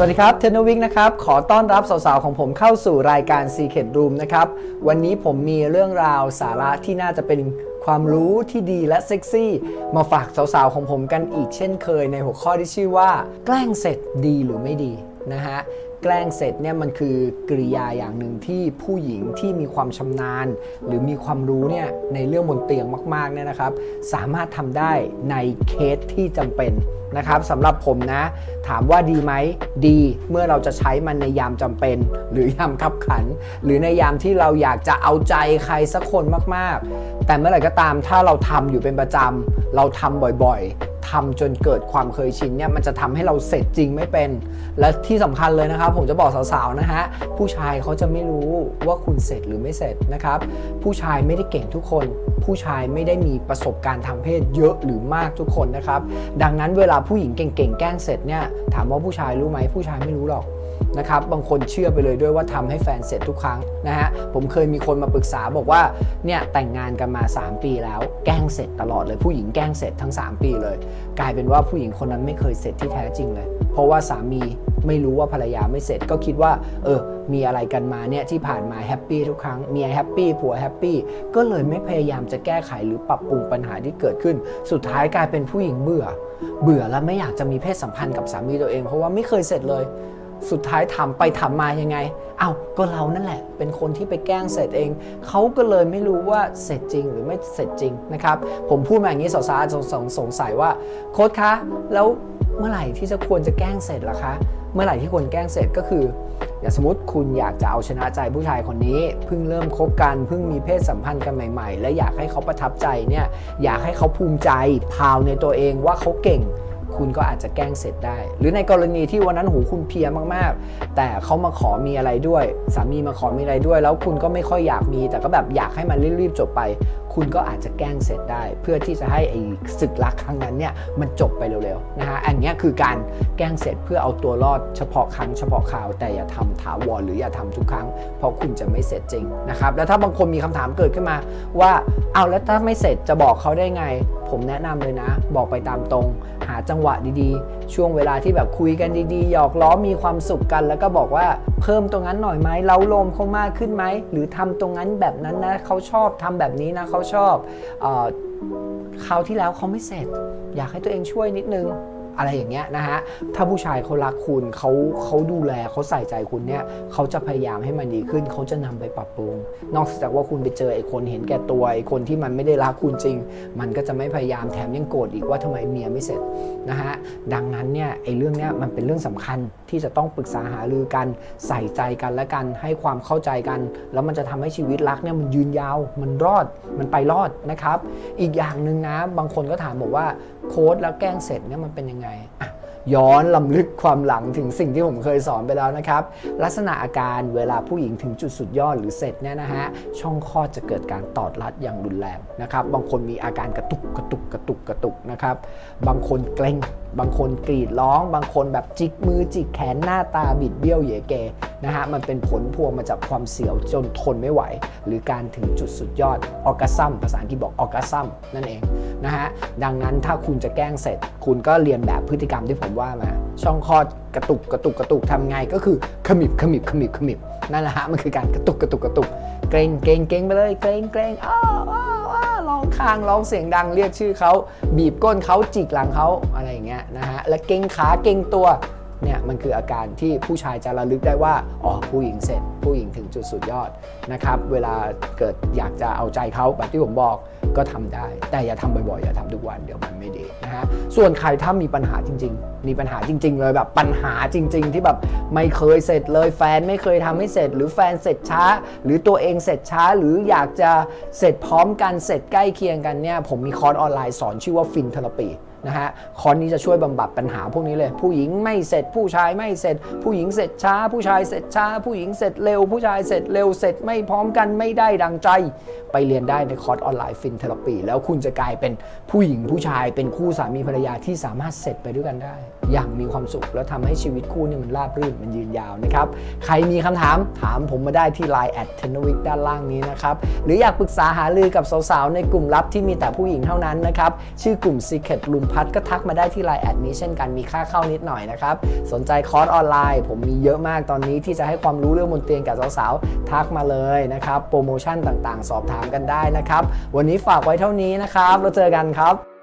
สวัสดีครับเทนวิกนะครับ ขอต้อนรับสาวๆ ของผมเข้าสู่รายการ Secret Room นะครับ วันนี้ผมมีเรื่องราวสาระที่น่าจะเป็นความรู้ที่ดีและเซ็กซี่ มาฝากสาวๆ ของผมกันอีกเช่นเคยในหัวข้อที่ชื่อว่า แกล้งเสร็จดีหรือไม่ดีนะฮะ แกล้งเสร็จเนี่ยมันคือกริยาอย่างหนึ่งที่ผู้หญิงที่มีความชำนาญ หรือมีความรู้เนี่ยในเรื่องบนเตียงมากๆเนี่ยนะครับ สามารถทำได้ในเคสที่จำเป็นนะครับสำหรับผมนะ ถามว่าดีไหมดีเมื่อเราจะใช้มันในยามจำเป็น หรือยามขับขัน หรือในยามที่เราอยากจะเอาใจใครสักคนมากๆ แต่เมื่อไหร่ก็ตามถ้าเราทำอยู่เป็นประจำเราทำบ่อยๆ ทำจนเกิดความเคยชินเนี่ยมันจะทำให้เราเสร็จจริงไม่เป็น และที่สำคัญเลยนะครับ ผมจะบอกสาวๆนะฮะผู้ชายเขาจะไม่รู้ว่าคุณเสร็จหรือไม่เสร็จนะครับ ผู้ชายไม่ได้เก่งทุกคน ผู้ชายไม่ได้มีประสบการณ์ทางเพศเยอะหรือมากทุกคนนะครับ ดังนั้นเวลาผู้หญิงเก่งๆแกล้งเสร็จเนี่ยถามว่าผู้ชายรู้ไหมผู้ชายไม่รู้หรอก นะครับบางคนเชื่อไปเลยด้วยว่าทำให้แฟนเสร็จทุกครั้งนะฮะผมเคยมีคนมาปรึกษาบอกว่าเนี่ยแต่งงานกันมา 3 ปีแล้ว แกล้งเสร็จตลอดเลยผู้หญิงแกล้งเสร็จทั้ง 3 ปีเลย กลายเป็นว่าผู้หญิงคนนั้นไม่เคยเสร็จที่แท้จริงเลย เพราะว่าสามีไม่รู้ว่าภรรยาไม่เสร็จก็คิดว่า เออ มีอะไรกันมาเนี่ยที่ผ่านมาแฮปปี้ทุกครั้งเมียแฮปปี้ผัวแฮปปี้ก็เลยไม่พยายามจะแก้ไขหรือปรับปรุงปัญหาที่เกิดขึ้น สุดท้ายกลายเป็นผู้หญิงเบื่อ เบื่อแล้วไม่อยากจะมีเพศสัมพันธ์กับสามีตัวเอง เพราะว่าไม่เคยเสร็จเลย สุดท้ายทำไปทำมมายังไงเอา้าก็เรานั่นแหละ เป็นคนที่ไปแกล้งเสร็จเอง เขาก็เลยไม่รู้ว่าเสร็จจริงหรือไม่เสร็จจริงนะครับ ผมพูดมาอย่างนี้สาวๆสงสงสงสัยว่าโค้ดคะ แล้วเมื่อไหร่ที่จะควรจะแกล้งเสร็จล่ะคะ เมื่อไหร่ที่ควรแกล้งเสร็จก็คือ อย่างสมมติคุณอยากจะเอาชนะใจผู้ชายคนนี้เพิ่งเริ่มคบกันเพิ่งมีเพศสัมพันธ์กันใหม่ ๆ และอยากให้เขาประทับใจเนี่ยอยากให้เขาภูมิใจพาวในตัวเองว่าเขาเก่ง คุณก็อาจจะแกล้งเสร็จได้ หรือในกรณีที่วันนั้นหูคุณเพียมากๆ แต่เขามาขอมีอะไรด้วย สามีมาขอมีอะไรด้วย แล้วคุณก็ไม่ค่อยอยากมี แต่ก็แบบอยากให้มันรีบๆจบไป คุณก็อาจจะแกล้งเสร็จได้ เพื่อที่จะให้ไอ้ศึกรักครั้งนั้นเนี่ยมันจบไปเร็วๆนะฮะอันนี้คือการแกล้งเสร็จเพื่อเอาตัวรอดเฉพาะครั้งเฉพาะคราวแต่อย่าทำถาวรหรืออย่าทำทุกครั้ง เพราะคุณจะไม่เสร็จจริงนะครับแล้วถ้าบางคนมีคำถามเกิดขึ้นมาว่าเอาแล้วถ้าไม่เสร็จจะบอกเขาได้ไง ผมแนะนำเลยนะ บอกไปตามตรง หาจังหวะดีๆ ช่วงเวลาที่แบบคุยกันดีๆหยอกล้อมีความสุขกัน แล้วก็บอกว่าเพิ่มตรงนั้นหน่อยไหมเล้าโลมเขามากขึ้นไหมหรือทำตรงนั้นแบบนั้นนะเขาชอบทำแบบนี้นะเขาชอบอคราวที่แล้วเขาไม่เสร็จ อยากให้ตัวเองช่วยนิดนึง อะไรอย่างเงี้ยนะฮะถ้าผู้ชายเขารักคุณเขาเขาดูแลเขาใส่ใจคุณเนี่ยเขาจะพยายามให้มันดีขึ้นเขาจะนำไปปรับปรุง นอกจากว่าคุณไปเจอไอ้คนเห็นแก่ตัวไอ้คนที่มันไม่ได้รักคุณจริง มันก็จะไม่พยายามแถมยังโกรธอีกว่าทำไมเมียไม่เสร็จนะฮะดังนั้นเนี่ยไอ้เรื่องเนี้ยมันเป็นเรื่องสำคัญที่จะต้องปรึกษาหารือกันใส่ใจกันและกันให้ความเข้าใจกัน แล้วมันจะทำให้ชีวิตรักเนี่ยมันยืนยาวมันรอดมันไปรอดนะครับ อีกอย่างหนึ่งนะบางคนก็ถามบอกว่าโค้ดแล้วแกล้งเสร็จเนี่ยมันเป็นยังไงไง ย้อนลำลึกความหลังถึงสิ่งที่ผมเคยสอนไปแล้วนะครับ ลักษณะอาการเวลาผู้หญิงถึงจุดสุดยอดหรือเสร็จเนี่ยนะฮะ ช่องคลอดจะเกิดการตอดรัดอย่างรุนแรงนะครับ บางคนมีอาการกระตุกกระตุกกระตุกกระตุกนะครับ บางคนเกร็ง บางคนกรีดร้อง บางคนแบบจิกมือจิกแขนหน้าตาบิดเบี้ยวเหยเก นะฮะมันเป็นผลพวงมาจากความเสียวจนทนไม่ไหว หรือการถึงจุดสุดยอดออกัซัมภาษาอังกฤษบอกออกัซัมนั่นเองนะฮะดังนั้นถ้าคุณจะแกล้งเสร็จ คุณก็เรียนแบบพฤติกรรมที่ผมว่ามา ช่องคลอดกระตุกกระตุกกระตุกทำไงก็คือขมิบขมิบขมิบขมิบนั่นแหละฮะมันคือการกระตุกกระตุกกระตุกเกรงเกรงเกรงไปเลยเกรงเกรงอ้าวอ้าวอ้าวร้องคางร้องเสียงดังเรียกชื่อเขาบีบก้นเขาจิกหลังเขาอะไรอย่างเงี้ยนะฮะและเกรงขาเกรงตัว เนี่ยมันคืออาการที่ผู้ชายจะระลึกได้ว่าอ๋อผู้หญิงเสร็จ ผู้หญิงถึงจุดสุดยอดนะครับเวลาเกิดอยากจะเอาใจเขาแบบที่ผมบอกก็ทำได้ แต่อย่าทำบ่อยๆ อย่าทำทุกวันเดี๋ยวมันไม่ดีนะฮะส่วนใครถ้ามีปัญหาจริง ๆ มีปัญหาจริง ๆ เลยแบบปัญหาจริง ๆ ที่แบบไม่เคยเสร็จเลยแฟนไม่เคยทำให้เสร็จ หรือแฟนเสร็จช้า หรือตัวเองเสร็จช้า หรืออยากจะเสร็จพร้อมกันเสร็จใกล้เคียงกันเนี่ยผมมีคอร์สออนไลน์สอนชื่อว่าฟินเทอราปีนะฮะคอร์สนี้จะช่วยบำบัดปัญหาพวกนี้เลย ผู้หญิงไม่เสร็จผู้ชายไม่เสร็จ ผู้หญิงเสร็จช้า ผู้ชายเสร็จช้า ผู้หญิงเสร็จเร็ว ผู้ชายเสร็จเร็วเสร็จไม่พร้อมกันไม่ได้ดังใจ ไปเรียนได้ในคอร์สออนไลน์ฟินเทอราปีแล้วคุณจะกลายเป็นผู้หญิงผู้ชายเป็นคู่สามีภรรยาที่สามารถเสร็จไปด้วยกันได้ อย่างมีความสุข แล้วทำให้ชีวิตคู่นี่มันราบรื่นมันยืนยาวนะครับ ใครมีคำถามถามผมมาได้ที่ Line แอดเทนวิกด้านล่างนี้นะครับ หรืออยากปรึกษาหารือกับสาวๆ ในกลุ่มลับที่มีแต่ผู้หญิงเท่านั้นนะครับ ชื่อกลุ่ม Secret Room พัฒน์ก็ทักมาได้ที่ Line แอดมิเช่นกันมีค่าเข้านิดหน่อยนะครับ สนใจคอร์สออนไลน์ ผมมีเยอะมากตอนนี้ที่จะให้ความรู้เรื่องบนเตียงกับสาวๆ ทักมาเลยนะครับ โปรโมชั่นต่างๆ สอบถามกันได้นะครับ วันนี้ฝากไว้เท่านี้นะครับแล้วเจอกันครับ